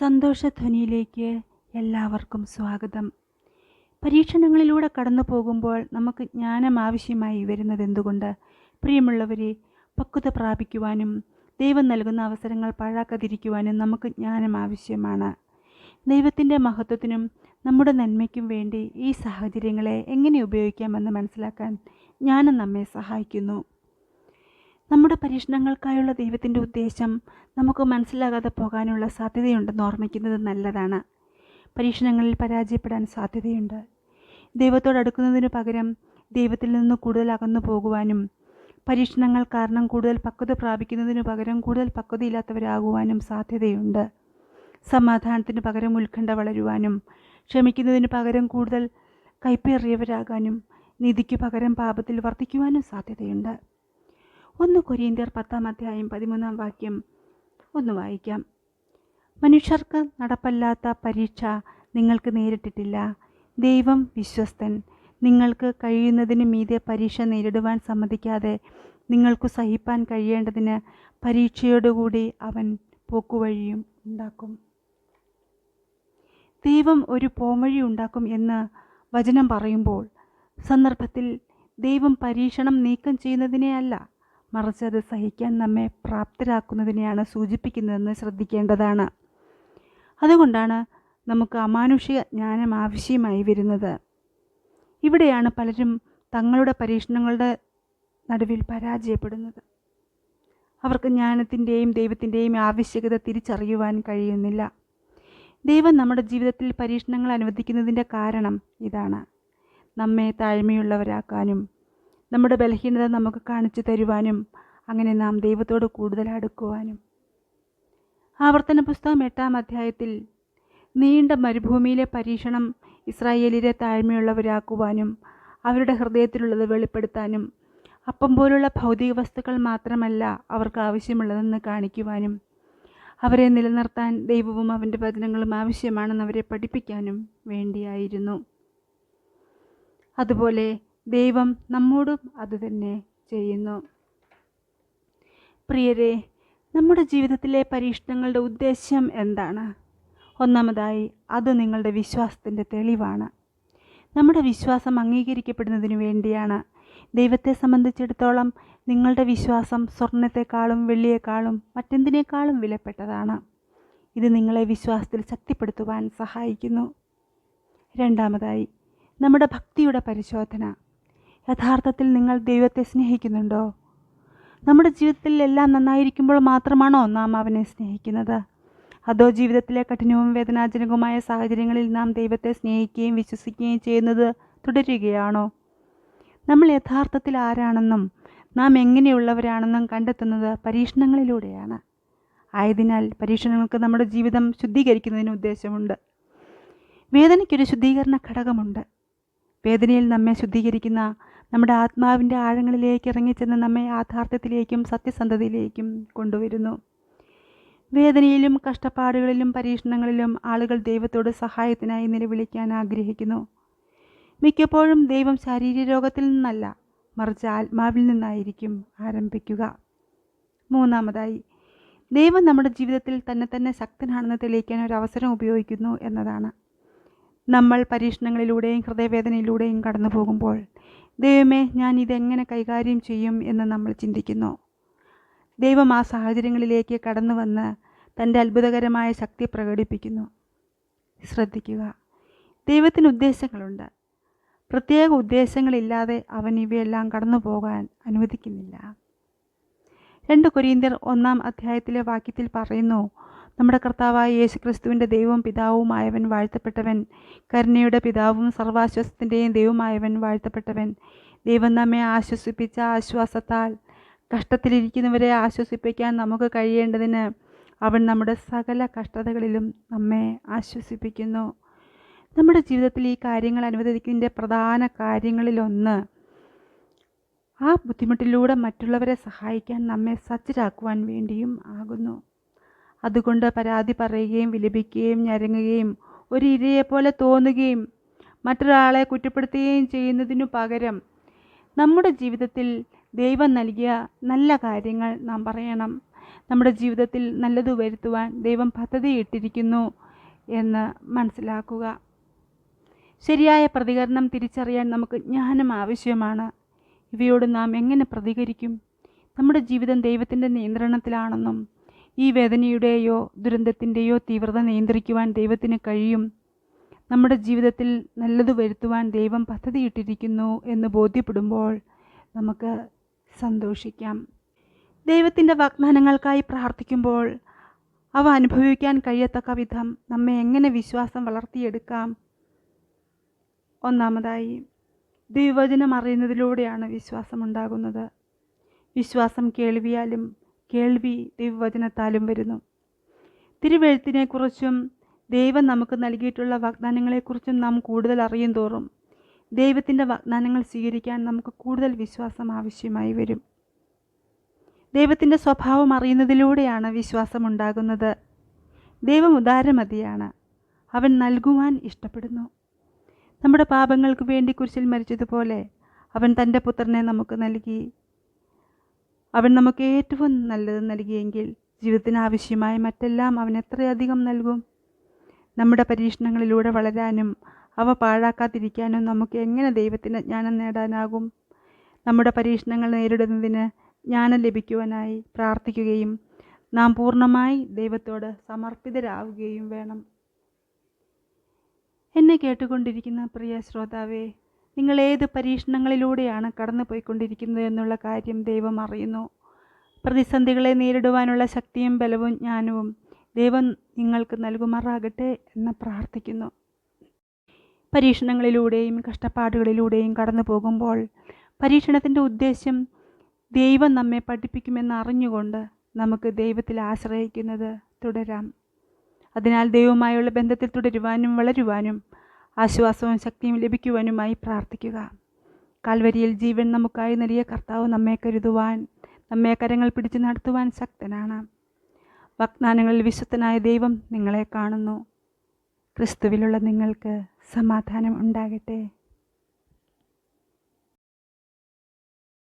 സന്തോഷധ്വനിയിലേക്ക് എല്ലാവർക്കും സ്വാഗതം. പരീക്ഷണങ്ങളിലൂടെ കടന്നു പോകുമ്പോൾ നമുക്ക് ജ്ഞാനം ആവശ്യമായി വരുന്നത് എന്തുകൊണ്ട്? പ്രിയമുള്ളവരെ പക്വത പ്രാപിക്കുവാനും ദൈവം നൽകുന്ന അവസരങ്ങൾ പാഴാക്കാതിരിക്കുവാനും നമുക്ക് ജ്ഞാനം ആവശ്യമാണ്. ദൈവത്തിന്റെ മഹത്വത്തിനും നമ്മുടെ നന്മയ്ക്കും വേണ്ടി ഈ സാഹചര്യങ്ങളെ എങ്ങനെ ഉപയോഗിക്കാമെന്ന് മനസ്സിലാക്കാൻ ജ്ഞാനം നമ്മെ സഹായിക്കുന്നു. നമ്മുടെ പരീക്ഷണങ്ങൾക്കായുള്ള ദൈവത്തിന്റെ ഉദ്ദേശം നമുക്ക് മനസ്സിലാകാതെ പോകാനുള്ള സാധ്യതയുണ്ടെന്ന് ഓർമ്മിക്കുന്നത് നല്ലതാണ്. പരീക്ഷണങ്ങളിൽ പരാജയപ്പെടാൻ സാധ്യതയുണ്ട്. ദൈവത്തോട് അടുക്കുന്നതിന് പകരം ദൈവത്തിൽ നിന്ന് കൂടുതൽ അകന്നു പോകുവാനും പരീക്ഷണങ്ങൾ കാരണം കൂടുതൽ പക്വത പ്രാപിക്കുന്നതിന് പകരം കൂടുതൽ പക്വതയില്ലാത്തവരാകുവാനും സാധ്യതയുണ്ട്. സമാധാനത്തിന് പകരം ഉത്കണ്ഠ വളരുവാനും ക്ഷമിക്കുന്നതിന് പകരം കൂടുതൽ കൈപ്പേറിയവരാകാനും നീതിക്ക് പകരം പാപത്തിൽ വർദ്ധിക്കുവാനും സാധ്യതയുണ്ട്. ഒന്ന് കൊരിയന്തിയർ പത്താം അധ്യായം പതിമൂന്നാം വാക്യം. ഒന്ന് വായിക്കാം. മനുഷ്യർക്ക് നടപ്പല്ലാത്ത പരീക്ഷ നിങ്ങൾക്ക് നേരിട്ടിട്ടില്ല. ദൈവം വിശ്വസ്തൻ. നിങ്ങൾക്ക് കഴിയുന്നതിന് മീതെ പരീക്ഷ നേരിടുവാൻ സമ്മതിക്കാതെ നിങ്ങൾക്ക് സഹിപ്പാൻ കഴിയേണ്ടതിന് പരീക്ഷയോടുകൂടി അവൻ പോക്കുവഴിയും ഉണ്ടാക്കും. ദൈവം ഒരു പോംവഴി ഉണ്ടാക്കും എന്ന് വചനം പറയുമ്പോൾ സന്ദർഭത്തിൽ ദൈവം പരീക്ഷണം നീക്കം ചെയ്യുന്നതിനെ അല്ല മറിച്ച് അത് സഹിക്കാൻ നമ്മെ പ്രാപ്തരാക്കുന്നതിനെയാണ് സൂചിപ്പിക്കുന്നതെന്ന് ശ്രദ്ധിക്കേണ്ടതാണ്. അതുകൊണ്ടാണ് നമുക്ക് അമാനുഷിക ജ്ഞാനം ആവശ്യമായി വരുന്നത്. ഇവിടെയാണ് പലരും തങ്ങളുടെ പരീക്ഷണങ്ങളുടെ നടുവിൽ പരാജയപ്പെടുന്നത്. അവർക്ക് ജ്ഞാനത്തിന്റെയും ദൈവത്തിന്റെയും ആവശ്യകത തിരിച്ചറിയുവാൻ കഴിയുന്നില്ല. ദൈവം നമ്മുടെ ജീവിതത്തിൽ പരീക്ഷണങ്ങൾ അനുവദിക്കുന്നതിന്റെ കാരണം ഇതാണ്. നമ്മെ താഴ്മയുള്ളവരാക്കാനും നമ്മുടെ ബലഹീനത നമുക്ക് കാണിച്ചു തരുവാനും അങ്ങനെ നാം ദൈവത്തോട് കൂടുതൽ അടുക്കുവാനും. ആവർത്തന പുസ്തകം എട്ടാം അധ്യായത്തിൽ നീണ്ട മരുഭൂമിയിലെ പരീക്ഷണം ഇസ്രായേലിലെ താഴ്മയുള്ളവരാക്കുവാനും അവരുടെ ഹൃദയത്തിലുള്ളത് വെളിപ്പെടുത്താനും അപ്പം പോലുള്ള ഭൗതിക വസ്തുക്കൾ മാത്രമല്ല അവർക്ക് ആവശ്യമുള്ളതെന്ന് കാണിക്കുവാനും അവരെ നിലനിർത്താൻ ദൈവവും അവന്റെ വചനങ്ങളും ആവശ്യമാണെന്ന് അവരെ പഠിപ്പിക്കാനും വേണ്ടിയായിരുന്നു. അതുപോലെ ദൈവം നമ്മോടും അതുതന്നെ ചെയ്യുന്നു. പ്രിയരെ നമ്മുടെ ജീവിതത്തിലെ പരീക്ഷണങ്ങളുടെ ഉദ്ദേശ്യം എന്താണ്? ഒന്നാമതായി അത് നിങ്ങളുടെ വിശ്വാസത്തിന്റെ തെളിവാണ്. നമ്മുടെ വിശ്വാസം അംഗീകരിക്കപ്പെടുന്നതിന് വേണ്ടിയാണ്. ദൈവത്തെ സംബന്ധിച്ചിടത്തോളം നിങ്ങളുടെ വിശ്വാസം സ്വർണത്തെക്കാളും വെള്ളിയേക്കാളും മറ്റെന്തിനേക്കാളും വിലപ്പെട്ടതാണ്. ഇത് നിങ്ങളെ വിശ്വാസത്തിൽ ശക്തിപ്പെടുത്തുവാൻ സഹായിക്കുന്നു. രണ്ടാമതായി നമ്മുടെ ഭക്തിയുടെ പരിശോധന. യഥാർത്ഥത്തിൽ നിങ്ങൾ ദൈവത്തെ സ്നേഹിക്കുന്നുണ്ടോ? നമ്മുടെ ജീവിതത്തിൽ എല്ലാം നന്നായിരിക്കുമ്പോൾ മാത്രമാണോ നാം അവനെ സ്നേഹിക്കുന്നത്? അതോ ജീവിതത്തിലെ കഠിനവും വേദനാജനകവുമായ സാഹചര്യങ്ങളിൽ നാം ദൈവത്തെ സ്നേഹിക്കുകയും വിശ്വസിക്കുകയും ചെയ്യുന്നത് തുടരുകയാണോ? നമ്മൾ യഥാർത്ഥത്തിൽ ആരാണെന്നും നാം എങ്ങനെയുള്ളവരാണെന്നും കണ്ടെത്തുന്നത് പരീക്ഷണങ്ങളിലൂടെയാണ്. ആയതിനാൽ പരീക്ഷണങ്ങൾക്ക് നമ്മുടെ ജീവിതം ശുദ്ധീകരിക്കുന്നതിന് ഉദ്ദേശമുണ്ട്. വേദനയ്ക്കൊരു ശുദ്ധീകരണ ഘടകമുണ്ട്. വേദനയിൽ നമ്മെ ശുദ്ധീകരിക്കുന്ന നമ്മുടെ ആത്മാവിന്റെ ആഴങ്ങളിലേക്ക് ഇറങ്ങിച്ചെന്ന് നമ്മെ യാഥാർത്ഥ്യത്തിലേക്കും സത്യസന്ധതയിലേക്കും കൊണ്ടുവരുന്നു. വേദനയിലും കഷ്ടപ്പാടുകളിലും പരീക്ഷണങ്ങളിലും ആളുകൾ ദൈവത്തോട് സഹായത്തിനായി നിലവിളിക്കാൻ ആഗ്രഹിക്കുന്നു. മിക്കപ്പോഴും ദൈവം ശാരീരിക രോഗത്തിൽ നിന്നല്ല മറിച്ച് ആത്മാവിൽ നിന്നായിരിക്കും ആരംഭിക്കുക. മൂന്നാമതായി ദൈവം നമ്മുടെ ജീവിതത്തിൽ തന്നെ തന്നെ ശക്തനാണെന്ന് തെളിയിക്കാൻ ഒരു അവസരം ഉപയോഗിക്കുന്നു എന്നതാണ്. നമ്മൾ പരീക്ഷണങ്ങളിലൂടെയും ഹൃദയവേദനയിലൂടെയും കടന്നു പോകുമ്പോൾ ദൈവമേ ഞാൻ ഇതെങ്ങനെ കൈകാര്യം ചെയ്യും എന്ന് നമ്മൾ ചിന്തിക്കുന്നു. ദൈവം ആ സാഹചര്യങ്ങളിലേക്ക് കടന്നു വന്ന് തന്റെ അത്ഭുതകരമായ ശക്തി പ്രകടിപ്പിക്കുന്നു. ശ്രദ്ധിക്കുക. ദൈവത്തിന് ഉദ്ദേശങ്ങളുണ്ട്. പ്രത്യേക ഉദ്ദേശങ്ങളില്ലാതെ അവൻ ഇവയെല്ലാം കടന്നു പോകാൻ അനുവദിക്കുന്നില്ല. രണ്ട് കൊരീന്ത്യർ ഒന്നാം അധ്യായത്തിലെ വാക്യത്തിൽ പറയുന്നു നമ്മുടെ കർത്താവായ യേശു ക്രിസ്തുവിന്റെ ദൈവവും പിതാവുമായവൻ വാഴ്ത്തപ്പെട്ടവൻ കരുണയുടെ പിതാവും സർവാശ്വാസത്തിന്റെയും ദൈവമായവൻ വാഴ്ത്തപ്പെട്ടവൻ. ദൈവം നമ്മെ ആശ്വസിപ്പിച്ച ആശ്വാസത്താൽ കഷ്ടത്തിലിരിക്കുന്നവരെ ആശ്വസിപ്പിക്കാൻ നമുക്ക് കഴിയേണ്ടതിന് അവൻ നമ്മുടെ സകല കഷ്ടതകളിലും നമ്മെ ആശ്വസിപ്പിക്കുന്നു. നമ്മുടെ ജീവിതത്തിൽ ഈ കാര്യങ്ങൾ അനുവദിക്കുന്നതിന്റെ പ്രധാന കാര്യങ്ങളിലൊന്ന് ആ ബുദ്ധിമുട്ടിലൂടെ മറ്റുള്ളവരെ സഹായിക്കാൻ നമ്മെ സജ്ജരാക്കുവാൻ വേണ്ടിയും ആകുന്നു. അതുകൊണ്ട് പരാതി പറയുകയും വിലപിക്കുകയും ഞരങ്ങുകയും ഒരു ഇരയെപ്പോലെ തോന്നുകയും മറ്റൊരാളെ കുറ്റപ്പെടുത്തുകയും ചെയ്യുന്നതിനു പകരം നമ്മുടെ ജീവിതത്തിൽ ദൈവം നൽകിയ നല്ല കാര്യങ്ങൾ നാം പറയണം. നമ്മുടെ ജീവിതത്തിൽ നല്ലത് വരുത്തുവാൻ ദൈവം പദ്ധതിയിട്ടിരിക്കുന്നു എന്ന് മനസ്സിലാക്കുക. ശരിയായ പ്രതികരണം തിരിച്ചറിയാൻ നമുക്ക് ജ്ഞാനം ആവശ്യമാണ്. ഇവയോട് നാം എങ്ങനെ പ്രതികരിക്കും? നമ്മുടെ ജീവിതം ദൈവത്തിന്റെ നിയന്ത്രണത്തിലാണെന്നും ഈ വേദനയുടെയോ ദുരന്തത്തിന്റെയോ തീവ്രത നിയന്ത്രിക്കുവാൻ ദൈവത്തിന് കഴിയും. നമ്മുടെ ജീവിതത്തിൽ നല്ലത് വരുത്തുവാൻ ദൈവം പദ്ധതിയിട്ടിരിക്കുന്നു എന്ന് ബോധ്യപ്പെടുമ്പോൾ നമുക്ക് സന്തോഷിക്കാം. ദൈവത്തിന്റെ വാഗ്ദാനങ്ങൾക്കായി പ്രാർത്ഥിക്കുമ്പോൾ അവ അനുഭവിക്കാൻ കഴിയത്തക്ക വിധം നമ്മെ എങ്ങനെ വിശ്വാസം വളർത്തിയെടുക്കാം? ഒന്നാമതായി ദൈവവചനം അറിയുന്നതിലൂടെയാണ് വിശ്വാസം ഉണ്ടാകുന്നത്. വിശ്വാസം കേൾവിയാലും കേൾവി ദൈവവചനത്താലും വരുന്നു. തിരുവെഴുത്തിനെക്കുറിച്ചും ദൈവം നമുക്ക് നൽകിയിട്ടുള്ള വാഗ്ദാനങ്ങളെക്കുറിച്ചും നാം കൂടുതൽ അറിയും തോറും ദൈവത്തിന്റെ വാഗ്ദാനങ്ങൾ സ്വീകരിക്കാൻ നമുക്ക് കൂടുതൽ വിശ്വാസം ആവശ്യമായി വരും. ദൈവത്തിന്റെ സ്വഭാവം അറിയുന്നതിലൂടെയാണ് വിശ്വാസം ഉണ്ടാകുന്നത്. ദൈവം ഉദാരമതിയാണ്. അവൻ നൽകുവാൻ ഇഷ്ടപ്പെടുന്നു. നമ്മുടെ പാപങ്ങൾക്ക് വേണ്ടി കുരിശിൽ മരിച്ചതുപോലെ അവൻ തന്റെ പുത്രനെ നമുക്ക് നൽകി അവൻ നമുക്ക് ഏറ്റവും നല്ലത് നൽകിയെങ്കിൽ ജീവിതത്തിന് ആവശ്യമായ മറ്റെല്ലാം അവൻ എത്രയധികം നൽകും? നമ്മുടെ പരീക്ഷണങ്ങളിലൂടെ വളരാനും അവ പാഴാക്കാതിരിക്കാനും നമുക്ക് എങ്ങനെ ദൈവത്തിന് ജ്ഞാനം നേടാനാകും? നമ്മുടെ പരീക്ഷണങ്ങൾ നേരിടുന്നതിന് ജ്ഞാനം ലഭിക്കുവാനായി പ്രാർത്ഥിക്കുകയും നാം പൂർണമായി ദൈവത്തോട് സമർപ്പിതരാവുകയും വേണം. എന്നെ കേട്ടുകൊണ്ടിരിക്കുന്ന പ്രിയ ശ്രോതാവേ നിങ്ങൾ ഏത് പരീക്ഷണങ്ങളിലൂടെയാണ് കടന്നു പോയിക്കൊണ്ടിരിക്കുന്നത് എന്നുള്ള കാര്യം ദൈവം അറിയുന്നു. പ്രതിസന്ധികളെ നേരിടുവാനുള്ള ശക്തിയും ബലവും ജ്ഞാനവും ദൈവം നിങ്ങൾക്ക് നൽകുമാറാകട്ടെ എന്ന് പ്രാർത്ഥിക്കുന്നു. പരീക്ഷണങ്ങളിലൂടെയും കഷ്ടപ്പാടുകളിലൂടെയും കടന്നു പോകുമ്പോൾ പരീക്ഷണത്തിന്റെ ഉദ്ദേശ്യം ദൈവം നമ്മെ പഠിപ്പിക്കുമെന്ന് അറിഞ്ഞുകൊണ്ട് നമുക്ക് ദൈവത്തിൽ ആശ്രയിക്കുന്നത് തുടരാം. അതിനാൽ ദൈവവുമായുള്ള ബന്ധത്തിൽ തുടരുവാനും വളരുവാനും ആശ്വാസവും ശക്തിയും ലഭിക്കുവാനുമായി പ്രാർത്ഥിക്കുക. കാൽവരിയിൽ ജീവൻ നമുക്കായി നൽകിയ കർത്താവ് നമ്മെ കരുതുവാൻ നമ്മെ കരങ്ങൾ പിടിച്ചു നടത്തുവാൻ ശക്തനാണ്. വാഗ്ദാനങ്ങളിൽ വിശുദ്ധനായ ദൈവം നിങ്ങളെ കാണുന്നു. ക്രിസ്തുവിലുള്ള നിങ്ങൾക്ക് സമാധാനം ഉണ്ടാകട്ടെ.